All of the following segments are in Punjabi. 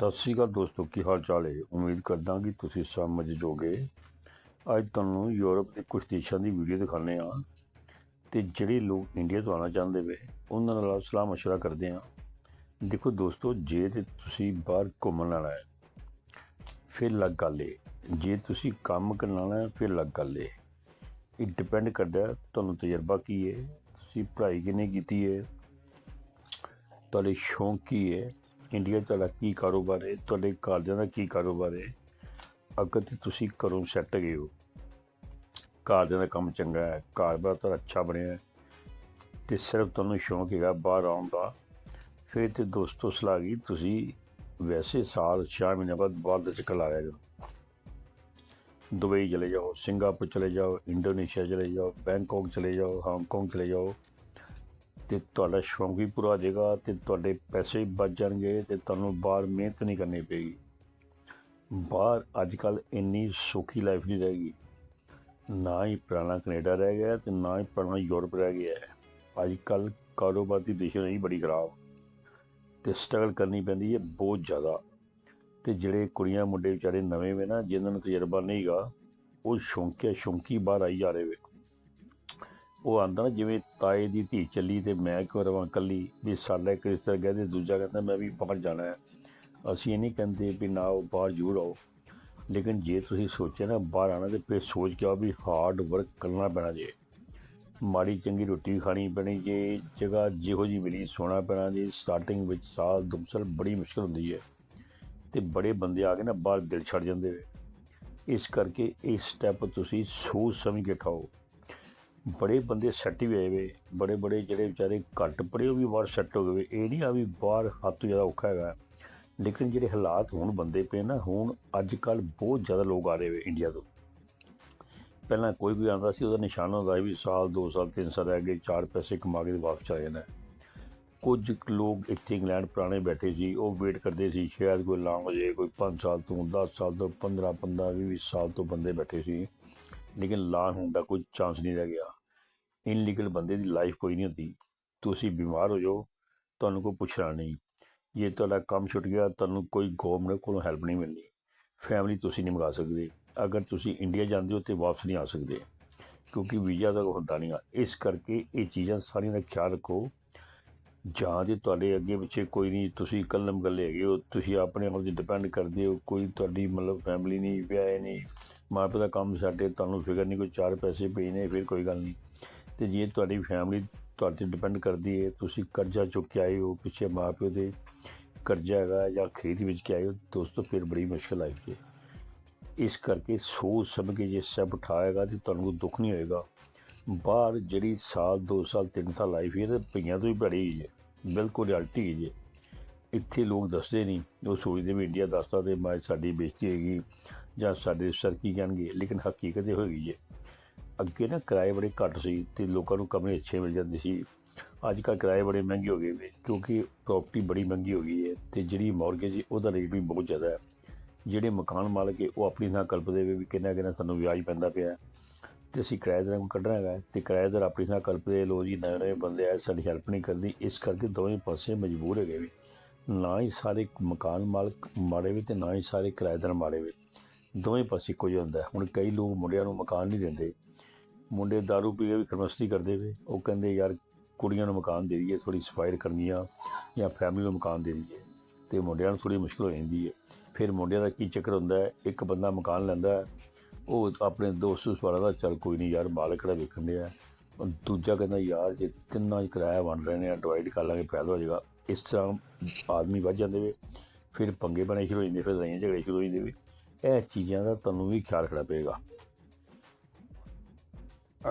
ਸਤਿ ਸ਼੍ਰੀ ਅਕਾਲ ਦੋਸਤੋ, ਕੀ ਹਾਲ ਚਾਲ ਹੈ? ਉਮੀਦ ਕਰਦਾ ਕਿ ਤੁਸੀਂ ਸਮਝ ਜੋਗੇ ਅੱਜ ਤੁਹਾਨੂੰ ਯੂਰਪ ਦੇ ਕੁਝ ਦੇਸ਼ਾਂ ਦੀ ਵੀਡੀਓ ਦਿਖਾਣੇ ਆ ਤੇ ਜਿਹੜੇ ਲੋਕ ਇੰਡੀਆ ਤੋਂ ਆਉਣਾ ਚਾਹੁੰਦੇ ਵੇ, ਉਹਨਾਂ ਨਾਲ ਸਲਾਹ ਮਸ਼ਵਰਾ ਕਰਦੇ ਆ ਦੇਖੋ ਦੋਸਤੋ, ਜੇ ਤੇ ਤੁਸੀਂ ਬਾਹਰ ਘੁੰਮਣ ਆਣਾ ਹੈ, ਫਿਰ ਲੱਗ ਗੱਲ ਏ ਜੇ ਤੁਸੀਂ ਕੰਮ ਕਰਨ ਆਉਣਾ ਹੈ, ਫਿਰ ਲੱਗ ਗੱਲ ਏ ਇਹ ਡਿਪੈਂਡ ਕਰਦਾ ਤੁਹਾਨੂੰ ਤਜਰਬਾ ਕੀ ਹੈ, ਤੁਸੀਂ ਪੜ੍ਹਾਈ ਕਿੰਨੀ ਕੀਤੀ ਹੈ, ਤੁਹਾਡੇ ਸ਼ੌਂਕ ਕੀ ਹੈ ਇੰਡੀਆ 'ਚ ਤੁਹਾਡਾ ਕੀ ਕਾਰੋਬਾਰ ਹੈ, ਤੁਹਾਡੇ ਘਰਦਿਆਂ ਦਾ ਕੀ ਕਾਰੋਬਾਰ ਹੈ? ਅਗਰ ਤੇ ਤੁਸੀਂ ਘਰੋਂ ਸੈੱਟ ਗਏ ਹੋ ਘਰਦਿਆਂ ਦਾ ਕੰਮ ਚੰਗਾ ਹੈ ਘਰ-ਬਾਰ ਤੁਹਾਡਾ ਅੱਛਾ ਬਣਿਆ ਹੈ, ਤੇ ਸਿਰਫ ਤੁਹਾਨੂੰ ਸ਼ੌਂਕ ਹੈਗਾ ਬਾਹਰ ਆਉਣ ਦਾ, ਫਿਰ ਤੇ ਦੋਸਤੋ ਸਲਾਹ ਗਈ ਤੁਸੀਂ ਵੈਸੇ ਸਾਲ 6 ਮਹੀਨੇ ਬਾਅਦ ਬਾਹਰ ਦਾ ਚੱਕਰ ਲਾਇਆ ਜਾਓ ਦੁਬਈ ਚਲੇ ਜਾਓ, ਸਿੰਗਾਪੁਰ ਚਲੇ ਜਾਓ, ਇੰਡੋਨੇਸ਼ੀਆ ਚਲੇ ਜਾਓ, ਬੈਂਕਾਕ ਚਲੇ ਜਾਓ, ਹਾਂਗਕਾਂਗ ਚਲੇ ਜਾਓ ਤੇ ਤੁਹਾਡਾ ਸ਼ੌਂਕ ਵੀ ਪੂਰਾ ਹੋ ਜਾਏਗਾ ਤੇ ਤੁਹਾਡੇ ਪੈਸੇ ਬਚ ਜਾਣਗੇ ਤੇ ਤੁਹਾਨੂੰ ਬਾਹਰ ਮਿਹਨਤ ਨਹੀਂ ਕਰਨੀ ਪਏਗੀ। ਬਾਹਰ ਅੱਜ ਕੱਲ ਇੰਨੀ ਸੌਖੀ ਲਾਈਫ ਨਹੀਂ ਰਹੇਗੀ ਨਾ ਹੀ ਪੁਰਾਣਾ ਕੈਨੇਡਾ ਰਹਿ ਗਿਆ ਤੇ ਨਾ ਹੀ ਪੁਰਾਣਾ ਯੂਰਪ ਰਹਿ ਗਿਆ ਅੱਜ ਕੱਲ ਕਾਰੋਬਾਰ ਦੀ ਦਿਸ਼ਾ ਨਹੀਂ ਬੜੀ ਖਰਾਬ ਤੇ ਸਟਰਗਲ ਕਰਨੀ ਪੈਂਦੀ ਹੈ ਬਹੁਤ ਜ਼ਿਆਦਾ। ਤੇ ਜਿਹੜੇ ਕੁੜੀਆਂ ਮੁੰਡੇ ਵਿਚਾਰੇ ਨਵੇਂ ਵੇ ਨਾ, ਜਿਨ੍ਹਾਂ ਨੂੰ ਤਜਰਬਾ ਨਹੀਂਗਾ ਉਹ ਸ਼ੌਂਕਿਆ ਸ਼ੌਂਕੀ ਬਾਹਰ ਆਈ ਜਾ ਰਹੇ ਵੇ ਉਹ ਆਂਦਾ ਨਾ ਜਿਵੇਂ ਤਾਏ ਦੀ ਧੀ ਚੱਲੀ ਤੇ ਮੈਂ ਕਿਉਂ ਰਵਾਂ ਕੱਲੀ, ਵੀ ਸਾਡਾ ਇੱਕ ਰਿਸ਼ਤਾ ਗਿਆ ਤੇ ਦੂਜਾ ਕਹਿੰਦਾ ਮੈਂ ਵੀ ਬਾਹਰ ਜਾਣਾ ਹੈ। ਅਸੀਂ ਇਹ ਨਹੀਂ ਕਹਿੰਦੇ ਵੀ ਨਾ ਉਹ ਬਾਹਰ ਜ਼ਰੂਰ ਆਓ। ਲੇਕਿਨ ਜੇ ਤੁਸੀਂ ਸੋਚਿਆ ਨਾ ਬਾਹਰ ਆਣਾ ਤੇ ਫਿਰ ਸੋਚ ਕੇ ਆਓ ਵੀ ਹਾਰਡ ਵਰਕ ਕਰਨਾ ਪੈਣਾ ਜੇ। ਮਾੜੀ ਚੰਗੀ ਰੋਟੀ ਖਾਣੀ ਪੈਣੀ ਜੇ, ਜਗ੍ਹਾ ਜਿਹੋ ਜੀ ਮਿਲੀ ਸੋਣਾ ਪੈਣਾ ਜੇ ਸਟਾਰਟਿੰਗ ਵਿੱਚ ਸਾਲ ਦੋ ਬੜੀ ਮੁਸ਼ਕਲ ਹੁੰਦੀ ਹੈ। ਤੇ ਬੜੇ ਬੰਦੇ ਆ ਕੇ ਨਾ ਬਾਹਰ ਦਿਲ ਛੱਡ ਜਾਂਦੇ ਵੇ ਇਸ ਕਰਕੇ ਇਹ ਸਟੈਪ ਤੁਸੀਂ ਸੋਚ ਸਮਝ ਕੇ ਉਠਾਓ। ਬੜੇ ਬੰਦੇ ਸੈੱਟ ਵੀ ਹੋਏ ਵੇ, ਬੜੇ ਬੜੇ ਜਿਹੜੇ ਵਿਚਾਰੇ ਘੱਟ ਪੜੇ ਉਹ ਵੀ ਬਾਹਰ ਸੈੱਟ ਹੋ ਗਏ ਇਹ ਨਹੀਂ ਆ ਵੀ ਬਾਹਰ ਹੱਦ ਤੋਂ ਜ਼ਿਆਦਾ ਔਖਾ ਹੈਗਾ। ਲੇਕਿਨ ਜਿਹੜੇ ਹਾਲਾਤ ਹੁਣ ਬੰਦੇ ਪਏ ਨਾ, ਹੁਣ ਅੱਜ ਕੱਲ ਬਹੁਤ ਜ਼ਿਆਦਾ ਲੋਕ ਆ ਰਹੇ ਵੇ ਇੰਡੀਆ ਤੋਂ। ਪਹਿਲਾਂ ਕੋਈ ਵੀ ਆਉਂਦਾ ਸੀ, ਉਹਦਾ ਨਿਸ਼ਾਨਾ ਹੁੰਦਾ ਸੀ ਵੀ ਸਾਲ 2 ਸਾਲ 3 ਸਾਲ ਰਹਿ ਗਏ, ਚਾਰ ਪੈਸੇ ਕਮਾ ਕੇ ਵਾਪਸ ਚਲੇ ਜਾਣਾ ਕੁਝ ਲੋਕ ਇੱਥੇ ਇੰਗਲੈਂਡ ਪੁਰਾਣੇ ਬੈਠੇ ਸੀ, ਉਹ ਵੇਟ ਕਰਦੇ ਸੀ, ਸ਼ਾਇਦ ਕੋਈ ਲਾਂ ਹੋ ਜਾਏ, ਕੋਈ 5 ਸਾਲ ਤੋਂ 10 ਸਾਲ ਤੋਂ 15 15 20 ਸਾਲ ਤੋਂ ਬੰਦੇ ਬੈਠੇ ਸੀ। ਲੇਕਿਨ ਲਾ ਹੋਣ ਦਾ ਕੋਈ ਚਾਂਸ ਨਹੀਂ ਰਹਿ ਗਿਆ। ਇਨਲੀਗਲ ਬੰਦੇ ਦੀ ਲਾਈਫ ਕੋਈ ਨਹੀਂ ਹੁੰਦੀ। ਤੁਸੀਂ ਬਿਮਾਰ ਹੋ ਜਾਓ, ਤੁਹਾਨੂੰ ਕੋਈ ਪੁੱਛਣਾ ਨਹੀਂ। ਜੇ ਤੁਹਾਡਾ ਕੰਮ ਛੁੱਟ ਗਿਆ, ਤੁਹਾਨੂੰ ਕੋਈ ਗਵਰਨਮੈਂਟ ਕੋਲੋਂ ਹੈਲਪ ਨਹੀਂ ਮਿਲਣੀ। ਫੈਮਿਲੀ ਤੁਸੀਂ ਨਹੀਂ ਮੰਗਾ ਸਕਦੇ। ਅਗਰ ਤੁਸੀਂ ਇੰਡੀਆ ਜਾਂਦੇ ਹੋ ਤੇ ਵਾਪਸ ਨਹੀਂ ਆ ਸਕਦੇ। ਕਿਉਂਕਿ ਵੀਜ਼ਾ ਦਾ ਹੁੰਦਾ ਨਹੀਂ ਆ। ਇਸ ਕਰਕੇ ਇਹ ਚੀਜ਼ਾਂ ਸਾਰੀਆਂ ਦਾ ਖਿਆਲ ਰੱਖੋ। ਜਾਂ ਜੇ ਤੁਹਾਡੇ ਅੱਗੇ ਪਿੱਛੇ ਕੋਈ ਨਹੀਂ, ਤੁਸੀਂ ਇਕੱਲਮ ਗੱਲੇ ਹੈਗੇ ਹੋ, ਤੁਸੀਂ ਆਪਣੇ ਆਪ ਤੇ ਡਿਪੈਂਡ ਕਰਦੇ ਹੋ, ਕੋਈ ਤੁਹਾਡੀ ਮਤਲਬ ਫੈਮਿਲੀ ਨਹੀਂ, ਵਿਆਹੇ ਨਹੀਂ ਮਾਂ ਪਿਓ ਦਾ ਕੰਮ ਸਾਡੇ, ਤੁਹਾਨੂੰ ਫਿਕਰ ਨਹੀਂ, ਕੋਈ ਚਾਰ ਪੈਸੇ ਪਏ ਨੇ ਫਿਰ ਕੋਈ ਗੱਲ ਨਹੀਂ। ਤੇ ਜੇ ਤੁਹਾਡੀ ਫੈਮਿਲੀ ਤੁਹਾਡੇ ਤੇ ਡਿਪੈਂਡ ਕਰਦੀ ਹੈ, ਤੁਸੀਂ ਕਰਜ਼ਾ ਚੁੱਕ ਕੇ ਆਏ ਹੋ ਪਿੱਛੇ ਮਾਂ ਪਿਓ ਦੇ, ਕਰਜ਼ਾ ਹੈਗਾ ਜਾਂ ਖੇਤ ਵਿੱਚ ਕੇ ਆਏ ਹੋ, ਦੋਸਤੋ, ਫਿਰ ਬੜੀ ਮੁਸ਼ਕਲ ਆਈ ਹੈ। ਇਸ ਕਰਕੇ ਸੋਚ ਸਮਝ ਕੇ ਜੇ ਸਭ ਉਠਾਏਗਾ ਤੇ ਤੁਹਾਨੂੰ ਕੋਈ ਦੁੱਖ ਨਹੀਂ ਹੋਏਗਾ। ਬਾਹਰ ਜਿਹੜੀ ਸਾਲ 2 ਸਾਲ 3 ਸਾਲ ਲਾਈਫ ਹੈ ਤੇ ਪਈਆਂ ਤੋਂ ਹੀ ਬੜੀ ਹੈ ਬਿਲਕੁਲ ਰਿਐਲਿਟੀ ਹੈ ਜੀ। ਇੱਥੇ ਲੋਕ ਦੱਸਦੇ ਨਹੀਂ, ਉਹ ਸੋਚਦੇ ਵੀ ਇੰਡੀਆ ਦੱਸਦਾ ਤੇ ਮੈਂ ਸਾਡੀ ਬੇਇੱਜ਼ਤੀ ਹੈਗੀ ਜਾਂ ਸਾਡੇ ਸਰ ਕੀ ਕਹਿਣਗੇ, ਲੇਕਿਨ ਹਕੀਕਤ ਇਹ ਹੋਈ ਹੈ ਅੱਗੇ ਨਾ ਕਿਰਾਏ ਬੜੇ ਘੱਟ ਸੀ ਤੇ ਲੋਕਾਂ ਨੂੰ ਕਮਰੇ ਅੱਛੇ ਮਿਲ ਜਾਂਦੇ ਸੀ। ਅੱਜ ਕੱਲ੍ਹ ਕਿਰਾਏ ਬੜੇ ਮਹਿੰਗੇ ਹੋ ਗਏ ਵੇ, ਕਿਉਂਕਿ ਪ੍ਰਾਪਰਟੀ ਬੜੀ ਮਹਿੰਗੀ ਹੋ ਗਈ ਹੈ ਤੇ ਜਿਹੜੀ ਮਾਰਗੇਜ ਉਹਦਾ ਰੇਟ ਵੀ ਬਹੁਤ ਜ਼ਿਆਦਾ ਹੈ। ਜਿਹੜੇ ਮਕਾਨ ਮਾਲਕ ਹੈ, ਉਹ ਆਪਣੀ ਥਾਂ ਕਲਪਦੇ ਵੇ ਵੀ ਕਿੰਨਾ ਕਿੰਨਾ ਸਾਨੂੰ ਵਿਆਜ ਪੈਂਦਾ ਪਿਆ ਤੇ ਅਸੀਂ ਕਿਰਾਏਦਾਰਾਂ ਨੂੰ ਕੱਢਣਾ ਹੈਗਾ ਤੇ ਕਿਰਾਏਦਾਰ ਆਪਣੀ ਥਾਂ ਕਲਪਦੇ ਲੋ ਜੀ, ਨਵੇਂ ਨਵੇਂ ਬੰਦੇ ਆ ਸਾਡੀ ਹੈਲਪ ਨਹੀਂ ਕਰਦੀ, ਇਸ ਕਰਕੇ ਦੋਵੇਂ ਪਾਸੇ ਮਜਬੂਰ ਹੈਗੇ ਵੀ। ਨਾ ਹੀ ਸਾਰੇ ਮਕਾਨ ਮਾਲਕ ਮਾੜੇ ਵੀ ਤੇ ਨਾ ਹੀ ਸਾਰੇ ਕਿਰਾਏਦਾਰ ਮਾੜੇ ਵੀ। ਦੋਵੇਂ ਪਾਸੇ ਇੱਕੋ ਜਿਹਾ ਹੁੰਦਾ। ਹੁਣ ਕਈ ਲੋਕ ਮੁੰਡਿਆਂ ਨੂੰ ਮਕਾਨ ਨਹੀਂ ਦਿੰਦੇ। ਮੁੰਡੇ ਦਾਰੂ ਪੀ ਕੇ ਵੀ ਖਰਮਸਤੀ ਕਰਦੇ ਵੇ। ਉਹ ਕਹਿੰਦੇ, ਯਾਰ, ਕੁੜੀਆਂ ਨੂੰ ਮਕਾਨ ਦੇ ਦਈਏ ਥੋੜੀ ਸਫਾਇਰ ਕਰਨੀ ਆ ਜਾਂ ਫੈਮਿਲੀ ਨੂੰ ਮਕਾਨ ਦੇ ਦਈਏ। ਤੇ ਮੁੰਡਿਆਂ ਨੂੰ ਥੋੜੀ ਮੁਸ਼ਕਲ ਹੋ ਜਾਂਦੀ ਹੈ। ਫਿਰ ਮੁੰਡਿਆਂ ਦਾ ਕੀ ਚੱਕਰ ਹੁੰਦਾ ਇੱਕ ਬੰਦਾ ਮਕਾਨ ਲੈਂਦਾ ਉਹ ਆਪਣੇ ਦੋਸਤ ਉਸ ਨੂੰ ਸਵਾਰਦਾ ਚੱਲ ਕੋਈ ਨਹੀਂ ਯਾਰ ਮਾਲਕ ਕਿਹੜਾ ਵੇਖਣ ਡਿਆ। ਉਹ ਦੂਜਾ ਕਹਿੰਦਾ, ਯਾਰ, ਜੇ ਤਿੰਨਾਂ 'ਚ ਕਿਰਾਇਆ ਵੰਡ ਰਹੇ ਨੇ ਆ ਡਿਵਾਈਡ ਕਰ ਲਾਂਗੇ ਫਾਇਦਾ ਹੋ ਜਾਏਗਾ ਇਸ ਤਰ੍ਹਾਂ ਆਦਮੀ ਵੱਧ ਜਾਂਦੇ ਵੇ, ਫਿਰ ਪੰਗੇ ਬਣੇ ਸ਼ੁਰੂ ਹੋ ਜਾਂਦੇ, ਫਿਰ ਲੜਾਈਆਂ ਝਗੜੇ ਸ਼ੁਰੂ ਹੋ ਜਾਂਦੇ ਵੇ। ਇਹ ਚੀਜ਼ਾਂ ਦਾ ਤੁਹਾਨੂੰ ਵੀ ਖਿਆਲ ਰੱਖਣਾ ਪਏਗਾ।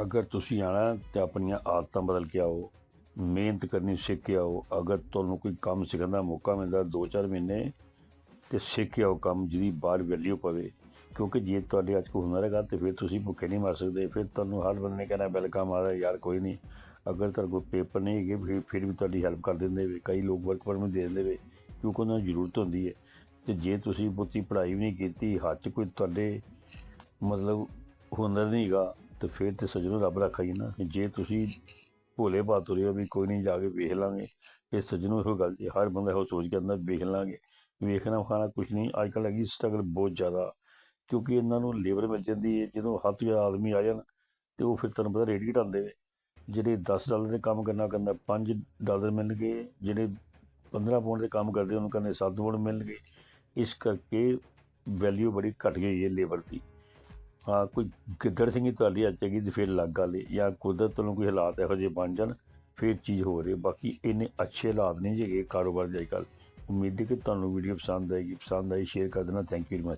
ਅਗਰ ਤੁਸੀਂ ਆਣਾ ਤੇ ਆਪਣੀਆਂ ਆਦਤਾਂ ਬਦਲ ਕੇ ਆਓ, ਮਿਹਨਤ ਕਰਨੀ ਸਿੱਖ ਕੇ ਆਓ, ਅਗਰ ਤੁਹਾਨੂੰ ਕੋਈ ਕੰਮ ਸਿੱਖਣ ਦਾ ਮੌਕਾ ਮਿਲਦਾ 2-4 ਮਹੀਨੇ, ਤੇ ਸਿੱਖ ਕੇ ਆਓ ਕੰਮ ਜਿਹਦੀ ਬਾਹਰ ਵੈਲਿਊ ਪਵੇ। ਕਿਉਂਕਿ ਜੇ ਤੁਹਾਡੇ ਅੱਜ ਕੋਈ ਹੁਨਰ ਹੈਗਾ ਤੇ ਫਿਰ ਤੁਸੀਂ ਭੁੱਖੇ ਨਹੀਂ ਮਰ ਸਕਦੇ। ਫਿਰ ਤੁਹਾਨੂੰ ਹਰ ਬੰਦੇ ਨੇ ਕਹਿਣਾ ਵੈਲਕਮ ਆ ਰਿਹਾ ਯਾਰ ਕੋਈ ਨਹੀਂ। ਅਗਰ ਤੁਹਾਡੇ ਕੋਲ ਪੇਪਰ ਨਹੀਂ ਹੈਗੇ, ਫਿਰ ਫਿਰ ਵੀ ਤੁਹਾਡੀ ਹੈਲਪ ਕਰ ਦਿੰਦੇ ਵੇ। ਕਈ ਲੋਕ ਵਰਕ ਪਰਮਿਟ ਦੇ ਦਿੰਦੇ ਵੇ, ਕਿਉਂਕਿ ਉਹਨਾਂ ਨੂੰ ਜ਼ਰੂਰਤ ਹੁੰਦੀ ਹੈ। ਤੇ ਜੇ ਤੁਸੀਂ ਬਹੁਤੀ ਪੜ੍ਹਾਈ ਵੀ ਨਹੀਂ ਕੀਤੀ, ਹੱਥ 'ਚ ਕੋਈ ਤੁਹਾਡੇ ਮਤਲਬ ਹੁਨਰ ਨਹੀਂ ਹੈਗਾ, ਤੇ ਫਿਰ ਤੇ ਸਜਣੋ ਰੱਬ ਰੱਖਾ ਹੀ ਨਾ। ਜੇ ਤੁਸੀਂ ਭੋਲੇ ਬਾਤੁਰੇ ਹੋ ਵੀ ਕੋਈ ਨਹੀਂ, ਜਾ ਕੇ ਵੇਖ ਲਾਂਗੇ। ਇਹ ਸੱਜਣੋ ਇਹੋ ਗੱਲ ਹਰ ਬੰਦਾ ਇਹੋ ਸੋਚ ਕੇ ਆਉਂਦਾ ਵੇਖ ਲਾਂਗੇ। ਵੇਖਣਾ ਖਾਣਾ ਕੁਝ ਨਹੀਂ। ਅੱਜ ਕੱਲ੍ਹ ਹੈਗੀ ਸਟਰਗਲ ਬਹੁਤ ਜ਼ਿਆਦਾ। ਕਿਉਂਕਿ ਇਹਨਾਂ ਨੂੰ ਲੇਬਰ ਮਿਲ ਜਾਂਦੀ ਹੈ, ਜਦੋਂ ਹੱਥ ਜਿਹਾ ਆਦਮੀ ਆ ਜਾਣ ਤੇ ਉਹ ਫਿਰ ਤੁਹਾਨੂੰ ਪਤਾ ਰੇਟ ਘਟਾਉਂਦੇ ਨੇ। ਜਿਹੜੇ 10 ਡਾਲਰ ਦੇ ਕੰਮ ਕਰਨਾ ਕਹਿੰਦਾ 5 ਡਾਲਰ ਮਿਲਣਗੇ, ਜਿਹੜੇ 15 ਪਾਉਂਡ ਦੇ ਕੰਮ ਕਰਦੇ ਉਹਨਾਂ ਕਹਿੰਦੇ 7 ਪਾਉਂਡ ਮਿਲਣਗੇ। ਇਸ ਕਰਕੇ ਵੈਲਿਊ ਬੜੀ ਘਟ ਗਈ ਹੈ ਲੇਬਰ ਦੀ। ਹਾਂ, ਕੋਈ ਗਿੱਦੜ ਸਿੰਘੀ ਤੁਹਾਡੀ ਅੱਜ ਹੈਗੀ ਤੇ ਫਿਰ ਲੱਗ ਗੱਲ ਹੈ ਜਾਂ ਕੁਦਰਤ ਵੱਲੋਂ ਕੋਈ ਹਾਲਾਤ ਇਹੋ ਜਿਹੇ ਬਣ ਜਾਣ, ਫਿਰ ਚੀਜ਼ ਹੋ ਰਹੀ ਹੈ ਬਾਕੀ ਇੰਨੇ ਅੱਛੇ ਹਾਲਾਤ ਨਹੀਂ ਹੈਗੇ ਕਾਰੋਬਾਰ ਦੇ ਅੱਜ ਕੱਲ੍ਹ। ਉਮੀਦ ਹੈ ਕਿ ਤੁਹਾਨੂੰ ਵੀਡੀਓ ਪਸੰਦ ਆਏਗੀ, ਪਸੰਦ ਆਈ ਸ਼ੇਅਰ ਕਰ ਦੇਣਾ। Thank you very much